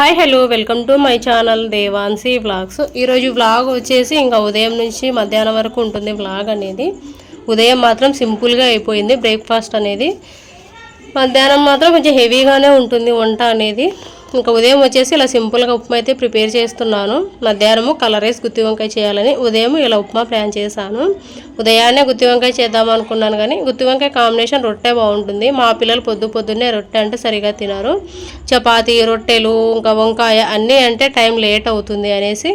Hi hello welcome to my channel Devansi vlogs. ఈరోజు vlog వచ్చేసి ఇంకా ఉదయం నుంచి మధ్యాహ్నం వరకు ఉంటుంది వ్లాగ్ అనేది. ఉదయం మాత్రం సింపుల్గా అయిపోయింది బ్రేక్ఫాస్ట్ అనేది. మధ్యాహ్నం మాత్రం కొంచెం హెవీగానే ఉంటుంది వంట అనేది. ఇంకా ఉదయం వచ్చేసి ఇలా సింపుల్గా ఉప్మా అయితే ప్రిపేర్ చేస్తున్నాను. మధ్యాహ్నము కలర్ రైస్ గుత్తి వంకాయ చేయాలని ఉదయం ఇలా ఉప్మా ప్లాన్ చేశాను. ఉదయాన్నే గుత్తి వంకాయ చేద్దాం అనుకున్నాను కానీ గుత్తి వంకాయ కాంబినేషన్ రొట్టె బాగుంటుంది. మా పిల్లలు పొద్దు పొద్దున్నే రొట్టె అంటే సరిగా తినరు. చపాతీ రొట్టెలు ఇంకా వంకాయ అన్నీ అంటే టైం లేట్ అవుతుంది అనేసి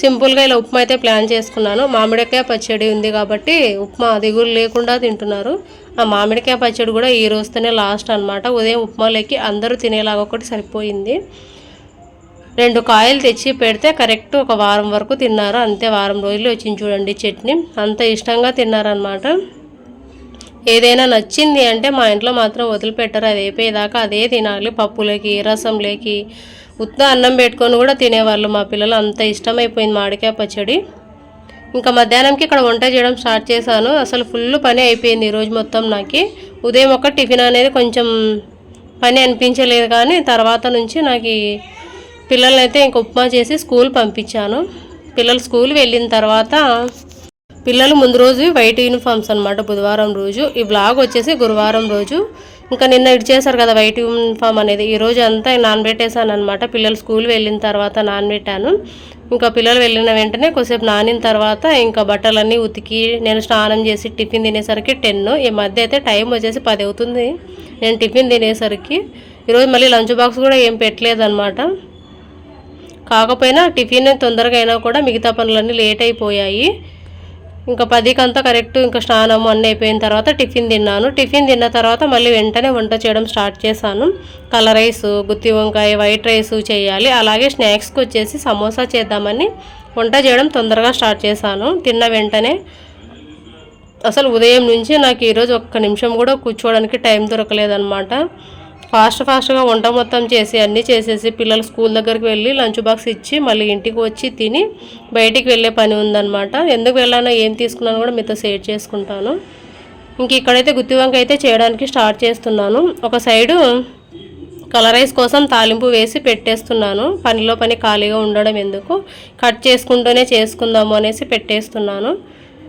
సింపుల్గా ఇలా ఉప్మా అయితే ప్లాన్ చేసుకున్నాను. మామిడికాయ పచ్చడి ఉంది కాబట్టి ఉప్మా దిగులు లేకుండా తింటున్నారు. ఆ మామిడికాయ పచ్చడి కూడా ఈ రోజుతోనే లాస్ట్ అనమాట ఉదయం ఉప్మాలోకి అందరూ తినేలాగా ఒకటి సరిపోయింది. రెండు కాయలు తెచ్చి పెడితే కరెక్ట్ ఒక వారం వరకు తిన్నారు. అంతే వారం రోజులు వచ్చింది చూడండి చట్నీ. అంత ఇష్టంగా తిన్నారనమాట ఏదైనా నచ్చింది అంటే మా ఇంట్లో మాత్రం వదిలిపెట్టరు. అది అయిపోయేదాకా అదే తినాలి. పప్పులకి రసంలోకి ఉత్త అన్నం పెట్టుకొని కూడా తినేవాళ్ళు. మా పిల్లలు అంత ఇష్టమైపోయింది మామిడికాయ పచ్చడి. ఇంకా మధ్యాహ్నంకి ఇక్కడ వంట చేయడం స్టార్ట్ చేశాను. అసలు ఫుల్ పని అయిపోయింది ఈరోజు మొత్తం నాకు. ఉదయం ఒక టిఫిన్ అనేది కొంచెం పని అనిపించలేదు కానీ తర్వాత నుంచి నాకు పిల్లల్ని అయితే ఇంక ఉప్మా చేసి స్కూల్ పంపించాను. పిల్లలు స్కూల్ వెళ్ళిన తర్వాత పిల్లలు ముందు రోజు వైట్ యూనిఫామ్స్ అనమాట బుధవారం రోజు. ఈ బ్లాగ్ వచ్చేసి గురువారం రోజు. ఇంకా నిన్న ఇటు చేశారు కదా వైట్ యూనిఫామ్ అనేది. ఈ రోజు అంతా నానబెట్టేశాను అనమాట పిల్లలు స్కూల్ వెళ్ళిన తర్వాత నానబెట్టాను. ఇంకా పిల్లలు వెళ్ళిన వెంటనే కొద్దిసేపు నానిన తర్వాత ఇంకా బట్టలన్నీ ఉతికి నేను స్నానం చేసి టిఫిన్ తినేసరికి టెన్. ఈ మధ్య అయితే టైం వచ్చేసి పది అవుతుంది. నేను టిఫిన్ తినేసరికి ఈరోజు మళ్ళీ లంచ్ బాక్స్ కూడా ఏం పెట్టలేదన్నమాట. కాకపోయినా టిఫిన్ తొందరగా అయినా కూడా మిగతా పనులన్నీ లేట్ అయిపోయాయి. ఇంకా పదికంతా కరెక్ట్ ఇంకా స్నానం అన్నీ అయిపోయిన తర్వాత టిఫిన్ తిన్నాను. టిఫిన్ తిన్న తర్వాత మళ్ళీ వెంటనే వంట చేయడం స్టార్ట్ చేశాను. కలర్ రైస్ గుత్తి వంకాయ వైట్ రైస్ చేయాలి. అలాగే స్నాక్స్కి వచ్చేసి సమోసా చేద్దామని వంట చేయడం తొందరగా స్టార్ట్ చేశాను. తిన్న వెంటనే అసలు ఉదయం నుంచి నాకు ఈరోజు ఒక్క నిమిషం కూడా కూర్చోవడానికి టైం దొరకలేదనమాట ఫాస్ట్ ఫాస్ట్గా వంట మొత్తం చేసి అన్నీ చేసేసి పిల్లలు స్కూల్ దగ్గరికి వెళ్ళి లంచ్ బాక్స్ ఇచ్చి మళ్ళీ ఇంటికి వచ్చి తిని బయటికి వెళ్ళే పని ఉందన్నమాట. ఎందుకు వెళ్ళానో ఏం తీసుకున్నాను కూడా మీతో షేర్ చేసుకుంటాను. ఇంక ఇక్కడైతే గుత్తి వంక అయితే చేయడానికి స్టార్ట్ చేస్తున్నాను. ఒక సైడు కలర్ రైస్ కోసం తాలింపు వేసి పెట్టేస్తున్నాను. పనిలో పని ఖాళీగా ఉండడం ఎందుకు? కట్ చేసుకుంటూనే చేసుకుందాము అనేసి పెట్టేస్తున్నాను.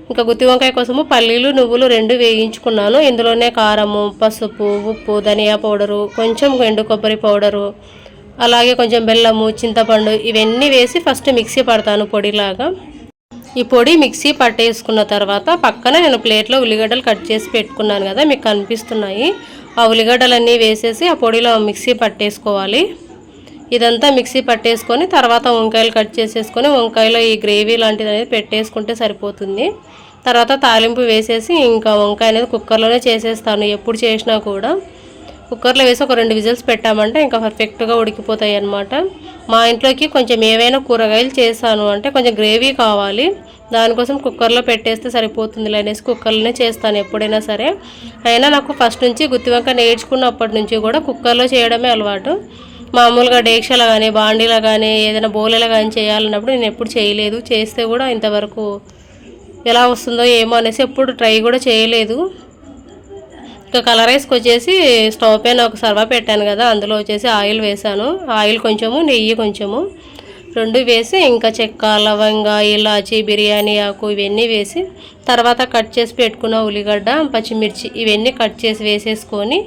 ఇంకా గుత్తి వంకాయ కోసము పల్లీలు నువ్వులు రెండు వేయించుకున్నాను. ఇందులోనే కారము పసుపు ఉప్పు ధనియా పౌడరు కొంచెం ఎండు కొబ్బరి పౌడరు అలాగే కొంచెం బెల్లము చింతపండు ఇవన్నీ వేసి ఫస్ట్ మిక్సీ పడతాను పొడిలాగా. ఈ పొడి మిక్సీ పట్టేసుకున్న తర్వాత పక్కన నేను ప్లేట్లో ఉల్లిగడ్డలు కట్ చేసి పెట్టుకున్నాను కదా మీకు కనిపిస్తున్నాయి. ఆ ఉల్లిగడ్డలన్నీ వేసేసి ఆ పొడిలో మిక్సీ పట్టేసుకోవాలి. ఇదంతా మిక్సీ పట్టేసుకొని తర్వాత వంకాయలు కట్ చేసేసుకొని వంకాయలో ఈ గ్రేవీ లాంటిది అనేది పెట్టేసుకుంటే సరిపోతుంది. తర్వాత తాలింపు వేసేసి ఇంకా వంకాయ అనేది కుక్కర్లోనే చేసేస్తాను ఎప్పుడు చేసినా కూడా. కుక్కర్లో వేసి ఒక రెండు విజిల్స్ పెట్టామంటే ఇంకా పర్ఫెక్ట్గా ఉడికిపోతాయి అనమాట మా ఇంట్లోకి కొంచెం ఏవైనా కూరగాయలు చేశాను అంటే కొంచెం గ్రేవీ కావాలి. దానికోసం కుక్కర్లో పెట్టేస్తే సరిపోతుంది అనేసి కుక్కర్లోనే చేస్తాను ఎప్పుడైనా సరే. అయినా నాకు ఫస్ట్ నుంచి గుత్తి వంకాయ నేర్చుకున్నప్పటి నుంచి కూడా కుక్కర్లో చేయడమే అలవాటు. మామూలుగా డేక్షలో కానీ బాండీలో కానీ ఏదైనా బోలెలో కానీ చేయాలన్నప్పుడు నేను ఎప్పుడు చేయలేదు. చేస్తే కూడా ఇంతవరకు ఎలా వస్తుందో ఏమో అనేసి ఎప్పుడు ట్రై కూడా చేయలేదు. ఇంకా కలర్ రైస్కి వచ్చేసి స్టవ్ పైన ఒక సర్వా పెట్టాను కదా అందులో వచ్చేసి ఆయిల్ వేసాను ఆయిల్ కొంచెము నెయ్యి కొంచెము. రెండు వేసి ఇంకా చెక్క లవంగ ఇలాచి బిర్యానీ ఆకు ఇవన్నీ వేసి తర్వాత కట్ చేసి పెట్టుకున్న ఉల్లిగడ్డ పచ్చిమిర్చి ఇవన్నీ కట్ చేసి వేసేసుకొని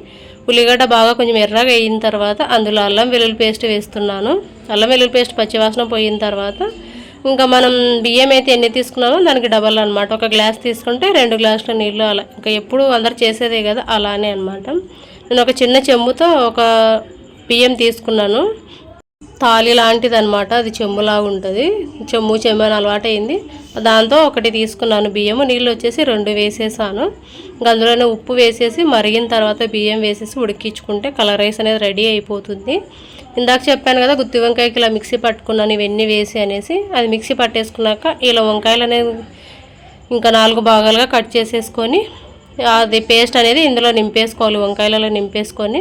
ఉల్లిగడ్డ బాగా కొంచెం ఎర్రగా అయిన తర్వాత అందులో అల్లం వెల్లుల్లి పేస్ట్ వేస్తున్నాను. అల్లం వెల్లుల్లి పేస్ట్ పచ్చివాసన పోయిన తర్వాత ఇంకా మనం బియ్యం అయితే ఎన్ని తీసుకున్నామో దానికి డబల్ అనమాట ఒక గ్లాస్ తీసుకుంటే రెండు గ్లాసుల నీళ్ళు అలా. ఇంకా ఎప్పుడు అందరు చేసేదే కదా అలానే అనమాట నేను ఒక చిన్న చెంబుతో ఒక బియ్యం తీసుకున్నాను. తాళి లాంటిది అనమాట అది చెంబులాగా ఉంటుంది. చెమ్ము చెమ్ము అని అలవాటైంది. దాంతో ఒకటి తీసుకున్నాను బియ్యము నీళ్ళు వచ్చేసి రెండు వేసేసాను. అందులోనే ఉప్పు వేసేసి మరిగిన తర్వాత బియ్యం వేసేసి ఉడికించుకుంటే కలర్ రైస్ అనేది రెడీ అయిపోతుంది. ఇందాక చెప్పాను కదా గుత్తి వంకాయకి ఇలా మిక్సీ పట్టుకున్నాను ఇవన్నీ వేసి అనేసి. అది మిక్సీ పట్టేసుకున్నాక ఇలా వంకాయలు అనేది ఇంకా నాలుగు భాగాలుగా కట్ చేసేసుకొని అది పేస్ట్ అనేది ఇందులో నింపేసుకోవాలి వంకాయలలో నింపేసుకొని.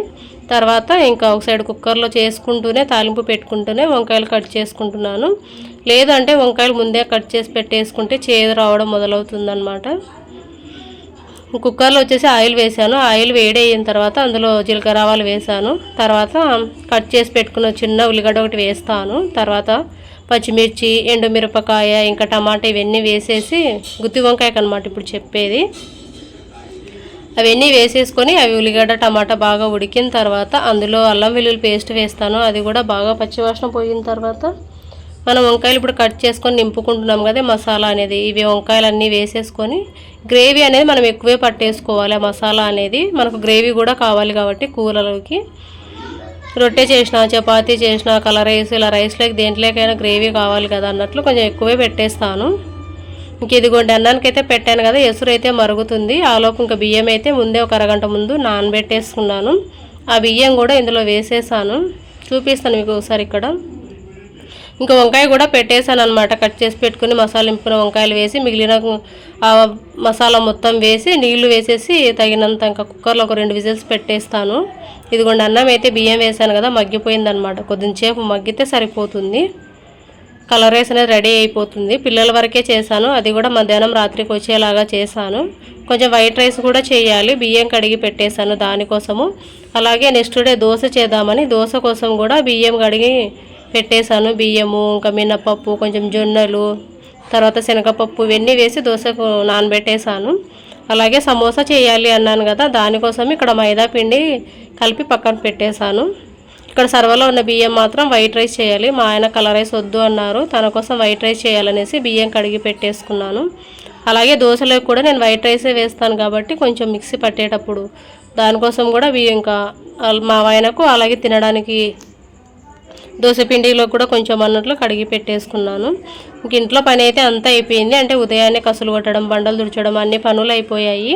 తర్వాత ఇంకా ఒక సైడ్ కుక్కర్లో చేసుకుంటూనే తాలింపు పెట్టుకుంటూనే వంకాయలు కట్ చేసుకుంటున్నాను. లేదంటే వంకాయలు ముందే కట్ చేసి పెట్టేసుకుంటే చేదు రావడం మొదలవుతుందన్నమాట. కుక్కర్లో వచ్చేసి ఆయిల్ వేసాను ఆయిల్ వేడి అయిన తర్వాత అందులో జీలకర్ర ఆవాలు వేసాను తర్వాత కట్ చేసి పెట్టుకున్న చిన్న ఉల్లిగడ్డ ఒకటి వేస్తాను. తర్వాత పచ్చిమిర్చి ఎండుమిరపకాయ ఇంకా టమాటా ఇవన్నీ వేసేసి గుత్తి వంకాయకు అనమాట ఇప్పుడు చెప్పేది. అవన్నీ వేసేసుకొని అవి ఉల్లిగడ్డ టమాటా బాగా ఉడికిన తర్వాత అందులో అల్లం వెల్లుల్లి పేస్ట్ వేస్తాను. అది కూడా బాగా పచ్చివాసన పోయిన తర్వాత మనం వంకాయలు ఇప్పుడు కట్ చేసుకొని నింపుకుంటున్నాం కదా మసాలా అనేది. ఇవి వంకాయలు అన్నీ వేసేసుకొని గ్రేవీ అనేది మనం ఎక్కువే పట్టేసుకోవాలి. ఆ మసాలా అనేది మనకు గ్రేవీ కూడా కావాలి కాబట్టి కూరలోకి. రొట్టె చేసిన చపాతీ చేసిన కలర్ రైస్ ఇలా రైస్లోకి దేంట్లోకైనా గ్రేవీ కావాలి కదా అన్నట్లు కొంచెం ఎక్కువే పెట్టేస్తాను. ఇంక ఇదిగోండి అన్నానికి అయితే పెట్టాను కదా ఎసురు అయితే మరుగుతుంది ఆలోపు ఇంకా బియ్యం అయితే ముందే ఒక అరగంట ముందు నానబెట్టేసుకున్నాను. ఆ బియ్యం కూడా ఇందులో వేసేసాను. చూపిస్తాను మీకు ఒకసారి ఇక్కడ. ఇంకా వంకాయ కూడా పెట్టేశాను అనమాట కట్ చేసి పెట్టుకుని మసాలా నింపుకున్న వంకాయలు వేసి మిగిలిన ఆ మసాలా మొత్తం వేసి నీళ్ళు వేసేసి తగినంత ఇంకా కుక్కర్లో ఒక రెండు విజిల్స్ పెట్టేస్తాను. ఇదిగోండి అన్నం అయితే బియ్యం వేసాను కదా మగ్గిపోయిందనమాట కొద్దిసేపు మగ్గితే సరిపోతుంది. కలర్ రైస్ అనేది రెడీ అయిపోతుంది. పిల్లల వరకే చేశాను. అది కూడా మధ్యాహ్నం రాత్రికి వచ్చేలాగా చేశాను. కొంచెం వైట్ రైస్ కూడా చేయాలి. బియ్యం కడిగి పెట్టేశాను దానికోసము. అలాగే నెక్స్ట్ డే దోశ చేద్దామని దోశ కోసం కూడా బియ్యం కడిగి పెట్టేశాను. బియ్యము ఇంకా మినపప్పు కొంచెం జొన్నలు తర్వాత శనగపప్పు ఇవన్నీ వేసి దోశకు నానబెట్టేశాను. అలాగే సమోసా చేయాలి అన్నాను కదా దానికోసం ఇక్కడ మైదా పిండి కలిపి పక్కన పెట్టేశాను. ఇక్కడ సర్వలో ఉన్న బియ్యం మాత్రం వైట్ రైస్ చేయాలి. మా ఆయన కలర్ రైస్ వద్దు అన్నారు. తన కోసం వైట్ రైస్ చేయాలనేసి బియ్యం కడిగి పెట్టేసుకున్నాను. అలాగే దోశలకు కూడా నేను వైట్ రైసే వేస్తాను కాబట్టి కొంచెం మిక్సీ పట్టేటప్పుడు. దానికోసం కూడా బియ్యం ఇంకా మా ఆయనకు అలాగే తినడానికి దోశ పిండిలో కూడా కొంచెం అన్నట్లు కడిగి పెట్టేసుకున్నాను. ఇంక ఇంట్లో పని అయితే అంతా అయిపోయింది. అంటే ఉదయాన్నే కసులు కొట్టడం బండలు తుడచడం అన్ని పనులు అయిపోయాయి.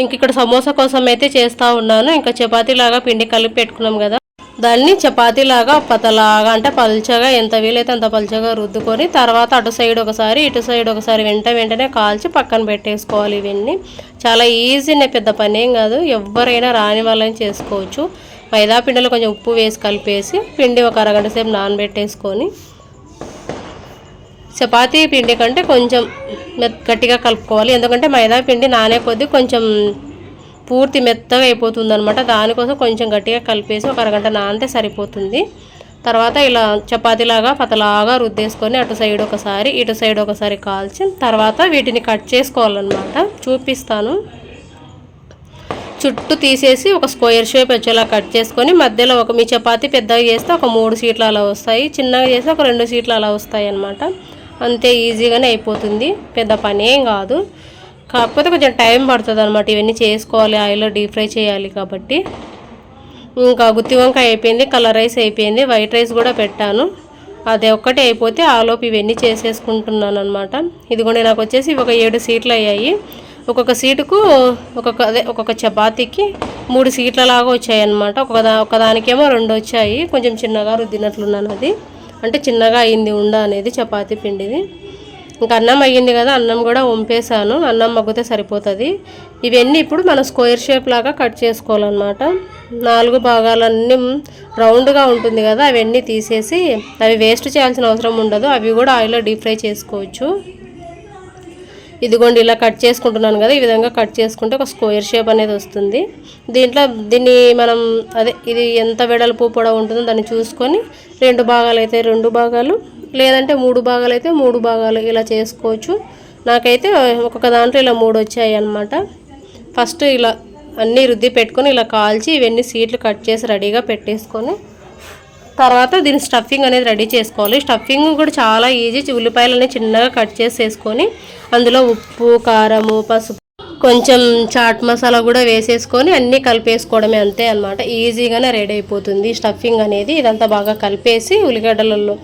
ఇంక ఇక్కడ సమోసా కోసం అయితే చేస్తూ ఉన్నాను. ఇంకా చపాతీలాగా పిండి కలిపి పెట్టుకున్నాం కదా. దాన్ని చపాతీలాగా పతలాగా అంటే పలుచగా ఎంత వీలైతే అంత పలుచగా రుద్దుకొని తర్వాత అటు సైడ్ ఒకసారి ఇటు సైడ్ ఒకసారి వెంట వెంటనే కాల్చి పక్కన పెట్టేసుకోవాలి ఇవన్నీ. చాలా ఈజీనే పెద్ద పని ఏం కాదు. ఎవరైనా రాని వాళ్ళని చేసుకోవచ్చు. మైదా పిండిలో కొంచెం ఉప్పు వేసి కలిపేసి పిండి ఒక అరగంట సేపు నానబెట్టేసుకొని చపాతీ పిండి కంటే కొంచెం మెత్ గట్టిగా కలుపుకోవాలి. ఎందుకంటే మైదా పిండి నానే కొద్దీ కొంచెం పూర్తి మెత్తగా అయిపోతుంది అనమాట దానికోసం కొంచెం గట్టిగా కలిపేసి ఒక అరగంట నానితే సరిపోతుంది. తర్వాత ఇలా చపాతీలాగా పతలాగా రుద్దేసుకొని అటు సైడ్ ఒకసారి ఇటు సైడ్ ఒకసారి కాల్చి తర్వాత వీటిని కట్ చేసుకోవాలన్నమాట. చూపిస్తాను. చుట్టూ తీసేసి ఒక స్క్వేర్ షేప్ వచ్చేలా కట్ చేసుకొని మధ్యలో ఒక మీ చపాతీ పెద్దగా చేస్తే ఒక మూడు సీట్లు అలా వస్తాయి. చిన్నగా చేస్తే ఒక రెండు సీట్లు అలా వస్తాయి అన్నమాట అంతే ఈజీగానే అయిపోతుంది. పెద్ద పని ఏం కాదు. కాకపోతే కొంచెం టైం పడుతుంది అనమాట ఇవన్నీ చేసుకోవాలి. ఆయిల్లో డీప్ ఫ్రై చేయాలి కాబట్టి. ఇంకా గుత్తి వంకాయ అయిపోయింది కలర్ రైస్ అయిపోయింది వైట్ రైస్ కూడా పెట్టాను. అది ఒక్కటి అయిపోతే ఆలోపు ఇవన్నీ చేసేసుకుంటున్నాను అనమాట ఇదిగోండి నాకు వచ్చేసి ఒక ఏడు సీట్లు అయ్యాయి. ఒక్కొక్క సీటుకు ఒక్కొక్క అదే ఒక్కొక్క చపాతీకి మూడు సీట్ల లాగా వచ్చాయి అనమాట ఒక ఒకదానికేమో రెండు వచ్చాయి. కొంచెం చిన్నగా రుద్దినట్లున్నాను అది. అంటే చిన్నగా అయింది ఉండ అనేది చపాతీ పిండిది. ఇంకా అన్నం అయ్యింది కదా అన్నం కూడా వంపేశాను. అన్నం మగ్గితే సరిపోతుంది. ఇవన్నీ ఇప్పుడు మనం స్క్వేర్ షేప్ లాగా కట్ చేసుకోవాలన్నమాట. నాలుగు భాగాలన్నీ రౌండ్గా ఉంటుంది కదా అవన్నీ తీసేసి అవి వేస్ట్ చేయాల్సిన అవసరం ఉండదు. అవి కూడా ఆయిల్లో డీప్ ఫ్రై చేసుకోవచ్చు. ఇదిగోండి ఇలా కట్ చేసుకుంటున్నాను కదా ఈ విధంగా కట్ చేసుకుంటే ఒక స్క్వేర్ షేప్ అనేది వస్తుంది. దీంట్లో దీన్ని మనం అదే ఇది ఎంత వెడల్పు పొడవు ఉంటుందో దాన్ని చూసుకొని రెండు భాగాలు అయితే రెండు భాగాలు లేదంటే మూడు భాగాలు అయితే మూడు భాగాలు ఇలా చేసుకోవచ్చు. నాకైతే ఒక్కొక్క దాంట్లో ఇలా మూడు వచ్చాయి అనమాట ఫస్ట్ ఇలా అన్నీ రుద్ది పెట్టుకొని ఇలా కాల్చి ఇవన్నీ సీట్లు కట్ చేసి రెడీగా పెట్టేసుకొని తర్వాత దీని స్టఫింగ్ అనేది రెడీ చేసుకోవాలి. స్టఫింగ్ కూడా చాలా ఈజీ ఉల్లిపాయలని చిన్నగా కట్ చేసేసుకొని అందులో ఉప్పు కారము పసుపు కొంచెం చాట్ మసాలా కూడా వేసేసుకొని అన్నీ కలిపేసుకోవడమే అంతే అనమాట ఈజీగానే రెడీ అయిపోతుంది. స్టఫింగ్ అనేది ఇదంతా బాగా కలిపేసి ఉల్లిగడ్డలలో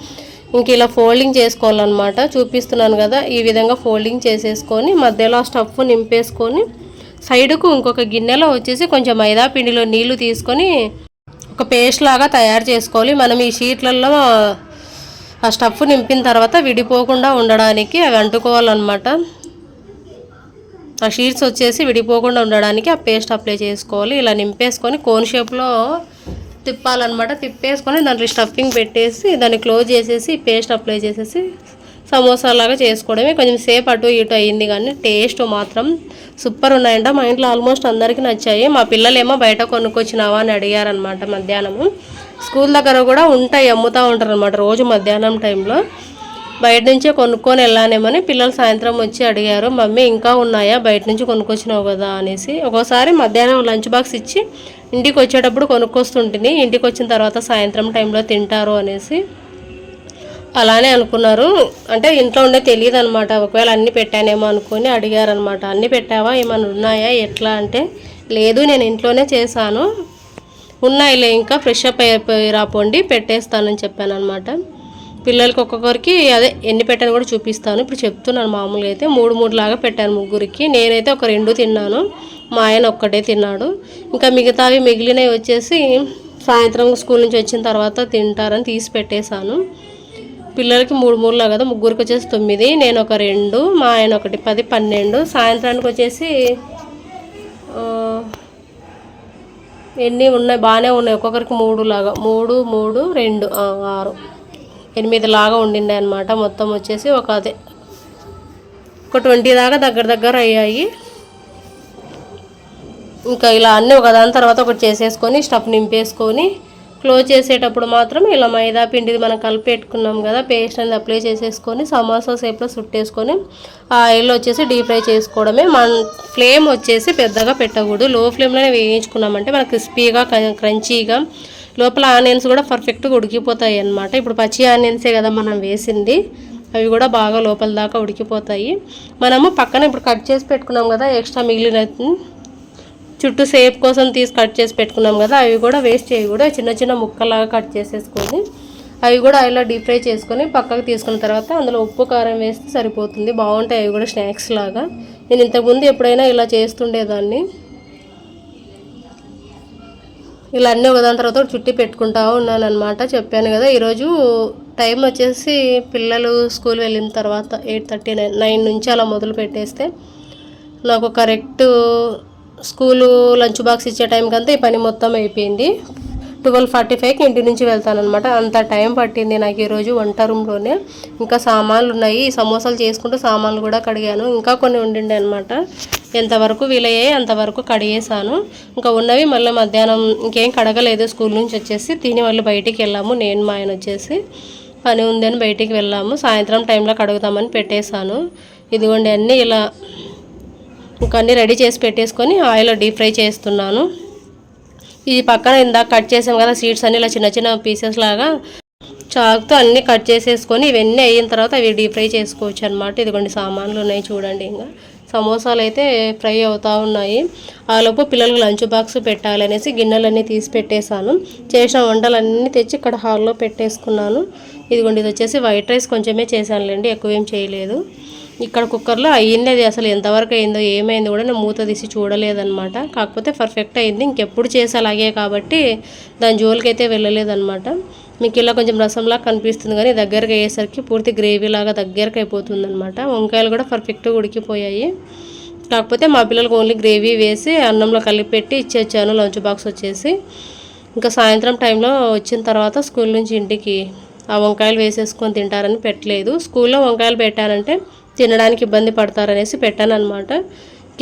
ఇంక ఇలా ఫోల్డింగ్ చేసుకోవాలన్నమాట. చూపిస్తున్నాను కదా ఈ విధంగా ఫోల్డింగ్ చేసేసుకొని మధ్యలో స్టఫ్ నింపేసుకొని సైడుకు ఇంకొక గిన్నెలో వచ్చేసి కొంచెం మైదా పిండిలో నీళ్ళు తీసుకొని ఒక పేస్ట్ లాగా తయారు చేసుకోవాలి. మనం ఈ షీట్లలో ఆ స్టఫ్ నింపిన తర్వాత విడిపోకుండా ఉండడానికి అవి అంటుకోవాలన్నమాట. ఆ షీట్స్ వచ్చేసి విడిపోకుండా ఉండడానికి ఆ పేస్ట్ అప్లై చేసుకోవాలి. ఇలా నింపేసుకొని కోన్ షేప్లో తిప్పాలన్నమాట. తిప్పేసుకొని దాంట్లో స్టఫింగ్ పెట్టేసి దాన్ని క్లోజ్ చేసేసి పేస్ట్ అప్లై చేసేసి సమోసాలాగా చేసుకోవడమే. కొంచెం సేపు అటు ఇటు అయింది కానీ టేస్ట్ మాత్రం సూపర్ ఉన్నాయంట. మా ఇంట్లో ఆల్మోస్ట్ అందరికీ నచ్చాయి. మా పిల్లలేమో బయట కొనుక్కొచ్చినావా అని అడిగారనమాట మధ్యాహ్నము. స్కూల్ దగ్గర కూడా ఉంటాయి అమ్ముతూ ఉంటారు అనమాట రోజు మధ్యాహ్నం టైంలో. బయట నుంచే కొనుక్కొని వెళ్ళానేమని పిల్లలు సాయంత్రం వచ్చి అడిగారు మమ్మీ ఇంకా ఉన్నాయా? బయట నుంచి కొనుక్కొచ్చినావు కదా? అనేసి. ఒక్కోసారి మధ్యాహ్నం లంచ్ బాక్స్ ఇచ్చి ఇంటికి వచ్చేటప్పుడు కొనుక్కొస్తుంటుంది ఇంటికి వచ్చిన తర్వాత సాయంత్రం టైంలో తింటారు అనేసి. అలానే అనుకున్నారు. అంటే ఇంట్లో ఉండే తెలియదు అనమాట ఒకవేళ అన్ని పెట్టానేమో అనుకొని అడిగారనమాట. అన్ని పెట్టావా? ఏమైనా ఉన్నాయా? ఎట్లా? అంటే లేదు నేను ఇంట్లోనే చేశాను. ఉన్నాయిలే ఇంకా ఫ్రెష్ అప్ అయిపోయి రాపోండి పెట్టేస్తానని చెప్పాను అనమాట పిల్లలకి ఒక్కొక్కరికి అదే ఎన్ని పెట్టాను కూడా చూపిస్తాను. ఇప్పుడు చెప్తున్నాను మామూలుగా అయితే. మూడు మూడు లాగా పెట్టాను ముగ్గురికి. నేనైతే ఒక రెండు తిన్నాను. మా ఆయన ఒక్కటే తిన్నాడు. ఇంకా మిగతావి మిగిలినవి వచ్చేసి సాయంత్రం స్కూల్ నుంచి వచ్చిన తర్వాత తింటారని తీసి పెట్టేశాను. పిల్లలకి మూడు మూడులా కదా ముగ్గురికి వచ్చేసి తొమ్మిది నేను ఒక రెండు మా ఆయన ఒకటి పది పన్నెండు సాయంత్రానికి వచ్చేసి ఎన్ని ఉన్నాయి? బాగానే ఉన్నాయి. ఒక్కొక్కరికి మూడు లాగా మూడు మూడు రెండు ఆరు ఎనిమిది లాగా ఉండిండే అనమాట మొత్తం వచ్చేసి ఒక అదే. ఒక ట్వంటీ దాకా దగ్గర దగ్గర అయ్యాయి. ఇంకా ఇలా అన్నీ ఒకదాని తర్వాత ఒకటి చేసేసుకొని స్టఫ్ నింపేసుకొని క్లోజ్ చేసేటప్పుడు మాత్రం ఇలా మైదా పిండిది మనం కలిపి పెట్టుకున్నాం కదా పేస్ట్ అనేది అప్లై చేసేసుకొని సమోసా షేప్లో చుట్టేసుకొని ఆయిల్ వచ్చేసి డీప్ ఫ్రై చేసుకోవడమే. మన ఫ్లేమ్ వచ్చేసి పెద్దగా పెట్టకూడదు. లో ఫ్లేమ్లోనే వేయించుకున్నామంటే మనకు క్రిస్పీగా క్రంచీగా లోపల ఆనియన్స్ కూడా పర్ఫెక్ట్గా ఉడికిపోతాయి అన్నమాట. ఇప్పుడు పచ్చి ఆనియన్సే కదా మనం వేసింది అవి కూడా బాగా లోపల దాకా ఉడికిపోతాయి. మనము పక్కన ఇప్పుడు కట్ చేసి పెట్టుకున్నాం కదా ఎక్స్ట్రా మిగిలిన చుట్టూ సేప్ కోసం తీసి కట్ చేసి పెట్టుకున్నాం కదా అవి కూడా వేస్ట్ చేయకూడదు. చిన్న చిన్న ముక్కలాగా కట్ చేసేసుకొని అవి కూడా ఆయిల్లో డీప్ ఫ్రై చేసుకొని పక్కకు తీసుకున్న తర్వాత అందులో ఉప్పు కారం వేస్తే సరిపోతుంది. బాగుంటాయి అవి కూడా స్నాక్స్ లాగా. నేను ఇంతకుముందు ఎప్పుడైనా ఇలా చేస్తుండేదాన్ని. ఇలా అన్నీ ఒకదాని తర్వాత చుట్టి పెట్టుకుంటా ఉన్నాను అనమాట చెప్పాను కదా ఈరోజు టైం వచ్చేసి పిల్లలు స్కూల్ వెళ్ళిన తర్వాత ఎయిట్ థర్టీ నైన్ నైన్ నుంచి అలా మొదలు పెట్టేస్తే నాకు కరెక్ట్ స్కూలు లంచ్ బాక్స్ ఇచ్చే టైంకి అంతా ఈ పని మొత్తం అయిపోయింది. ట్వెల్వ్ ఫార్టీ ఫైవ్కి ఇంటి నుంచి వెళ్తానమాట అంత టైం పట్టింది నాకు ఈరోజు వంట రూమ్లోనే ఇంకా సామాన్లు ఉన్నాయి. ఈ సమోసాలు చేసుకుంటూ సామాన్లు కూడా కడిగాను. ఇంకా కొన్ని ఉండిండే అనమాట ఎంతవరకు వీలయ్యాయి అంతవరకు కడిగేసాను ఇంకా ఉన్నవి మళ్ళీ మధ్యాహ్నం ఇంకేం కడగలేదు. స్కూల్ నుంచి వచ్చేసి తిని వాళ్ళు బయటికి వెళ్ళాము. నేను మా ఆయన వచ్చేసి పని ఉందని బయటికి వెళ్ళాము. సాయంత్రం టైంలో కడుగుతామని పెట్టేశాను. ఇదిగోండి అన్నీ ఇలా ఇంకా అన్నీ రెడీ చేసి పెట్టేసుకొని ఆయిల్లో డీప్ ఫ్రై చేస్తున్నాను. ఇది పక్కన ఇందాక కట్ చేసాం కదా సీడ్స్ అన్ని ఇలా చిన్న చిన్న పీసెస్ లాగా చాకుతో అన్నీ కట్ చేసేసుకొని ఇవన్నీ అయిన తర్వాత అవి డీప్ ఫ్రై చేసుకోవచ్చు అనమాట ఇదిగోండి సామాన్లు ఉన్నాయి చూడండి ఇంకా. సమోసాలు అయితే ఫ్రై అవుతూ ఉన్నాయి. ఆలోపు పిల్లలకు లంచ్ బాక్స్ పెట్టాలనేసి గిన్నెలన్నీ తీసి పెట్టేశాను. చేసిన వంటలన్నీ తెచ్చి ఇక్కడ హాల్లో పెట్టేసుకున్నాను. ఇదిగోండి ఇది వచ్చేసి వైట్ రైస్ కొంచెమే చేశానులేండి ఎక్కువేం చేయలేదు. ఇక్కడ కుక్కర్లో అయ్యింది అది అసలు ఎంతవరకు అయిందో ఏమైందో కూడా నేను మూత తీసి చూడలేదన్నమాట. కాకపోతే పర్ఫెక్ట్ అయింది ఇంకెప్పుడు చేసి అలాగే కాబట్టి దాని జోలికైతే వెళ్ళలేదనమాట వెళ్ళలేదన్నమాట. మీకు ఇలా కొంచెం రసంలా కనిపిస్తుంది కానీ దగ్గరకు అయ్యేసరికి పూర్తి గ్రేవీ లాగా దగ్గరకు అయిపోతుంది అనమాట వంకాయలు కూడా పర్ఫెక్ట్గా ఉడికిపోయాయి. కాకపోతే మా పిల్లలకు ఓన్లీ గ్రేవీ వేసి అన్నంలో కలిపి పెట్టి ఇచ్చేచ్చాను. లంచ్ బాక్స్ వచ్చేసి ఇంకా సాయంత్రం టైంలో వచ్చిన తర్వాత స్కూల్ నుంచి ఇంటికి ఆ వంకాయలు వేసేసుకొని తింటారని పెట్టలేదు. స్కూల్లో వంకాయలు పెట్టానంటే తినడానికి ఇబ్బంది పడతారనేసి పెట్టాను అనమాట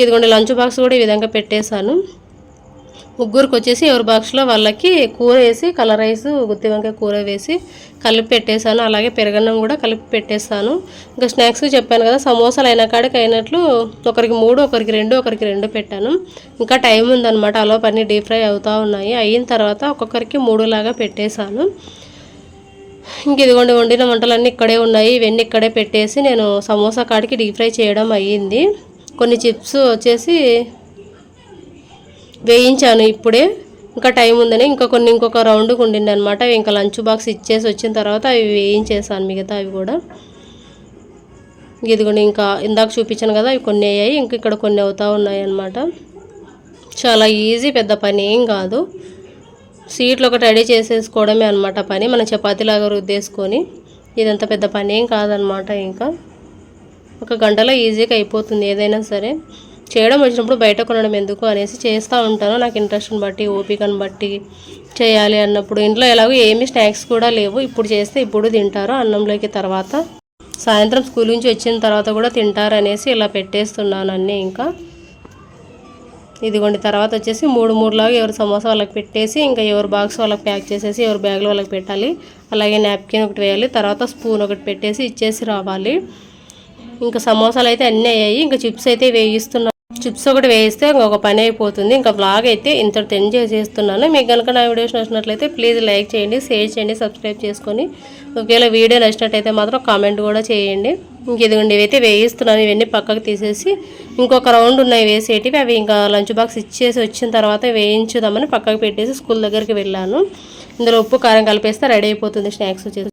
ఇదిగోండి లంచ్ బాక్స్ కూడా ఈ విధంగా పెట్టేశాను. ముగ్గురికి వచ్చేసి ఎవరి బాక్స్లో వాళ్ళకి కూర వేసి కలర్ రైస్ గుత్తి వంకాయ కూర వేసి కలిపి పెట్టేశాను. అలాగే పెరగన్నం కూడా కలిపి పెట్టేస్తాను ఇంకా స్నాక్స్ చెప్పాను కదా సమోసాలు అయిన కాడికి అయినట్లు ఒకరికి మూడు ఒకరికి రెండు ఒకరికి రెండు పెట్టాను. ఇంకా టైం ఉందన్నమాట. అలా పని డీప్ ఫ్రై అవుతూ ఉన్నాయి. అయిన తర్వాత ఒక్కొక్కరికి మూడు లాగా పెట్టేశాను. ఇంక ఇదిగోండి వండిన వంటలన్నీ ఇక్కడే ఉన్నాయి. ఇవన్నీ ఇక్కడే పెట్టేసి నేను సమోసా కాడికి డీప్ ఫ్రై చేయడం అయ్యింది. కొన్ని చిప్స్ వచ్చేసి వేయించాను ఇప్పుడే. ఇంకా టైం ఉందని ఇంకా కొన్ని ఇంకొక రౌండ్కి ఉండింది అనమాట ఇంకా లంచ్ బాక్స్ ఇచ్చేసి వచ్చిన తర్వాత అవి వేయించేసాను మిగతా అవి కూడా. ఇదిగోండి ఇంకా ఇందాక చూపించాను కదా అవి కొన్ని అయ్యాయి. ఇంక ఇక్కడ కొన్ని అవుతూ ఉన్నాయి అన్నమాట. చాలా ఈజీ పెద్ద పని ఏం కాదు. సీట్లు ఒకటి రెడీ చేసేసుకోవడమే అనమాట పని. మనం చపాతీలాగా రుద్దేసుకొని ఇదంత పెద్ద పని ఏం కాదనమాట ఇంకా. ఒక గంటలో ఈజీగా అయిపోతుంది ఏదైనా సరే. చేయడం వచ్చినప్పుడు బయట కొనడం ఎందుకు అనేసి చేస్తూ ఉంటాను. నాకు ఇంట్రెస్ట్ని బట్టి ఓపికను బట్టి చేయాలి అన్నప్పుడు. ఇంట్లో ఎలాగో ఏమీ స్నాక్స్ కూడా లేవు. ఇప్పుడు చేస్తే ఇప్పుడు తింటారు. అన్నంలోకి తర్వాత సాయంత్రం స్కూల్ నుంచి వచ్చిన తర్వాత కూడా తింటారనేసి ఇలా పెట్టేస్తున్నాను అన్నీ ఇంకా. ఇదిగోండి తర్వాత వచ్చేసి మూడు మూడులాగా ఎవరు సమోసా వాళ్ళకి పెట్టేసి ఇంకా ఎవరు బాక్స్ వాళ్ళకి ప్యాక్ చేసేసి ఎవరు బ్యాగ్లో వాళ్ళకి పెట్టాలి. అలాగే నాప్కిన్ ఒకటి వేయాలి. తర్వాత స్పూన్ ఒకటి పెట్టేసి ఇచ్చేసి రావాలి. ఇంకా సమోసాలు అయితే అన్నీ అయ్యాయి. ఇంకా చిప్స్ అయితే వేయిస్తున్నారు. చిప్స్ ఒకటి వేయిస్తే ఒక పని అయిపోతుంది. ఇంకా బ్లాగ్ అయితే ఇంత ఎంజాయ్ చేస్తున్నాను మీకు కనుక నా వీడియోస్ నచ్చినట్లయితే ప్లీజ్ లైక్ చేయండి షేర్ చేయండి సబ్స్క్రైబ్ చేసుకొని. ఒకవేళ వీడియో నచ్చినట్టయితే మాత్రం కామెంట్ కూడా చేయండి. ఇంక ఇదిగోండి ఇవైతే వేయిస్తున్నాను. ఇవన్నీ పక్కకు తీసేసి ఇంకొక రౌండ్ ఉన్నాయి వేసేటివి. అవి ఇంకా లంచ్ బాక్స్ ఇచ్చేసి వచ్చిన తర్వాత వేయించుదామని పక్కకు పెట్టేసి స్కూల్ దగ్గరికి వెళ్ళాను. ఇందులో ఉప్పు కారం కలిపేస్తే రెడీ అయిపోతుంది. స్నాక్స్ వచ్చేసి.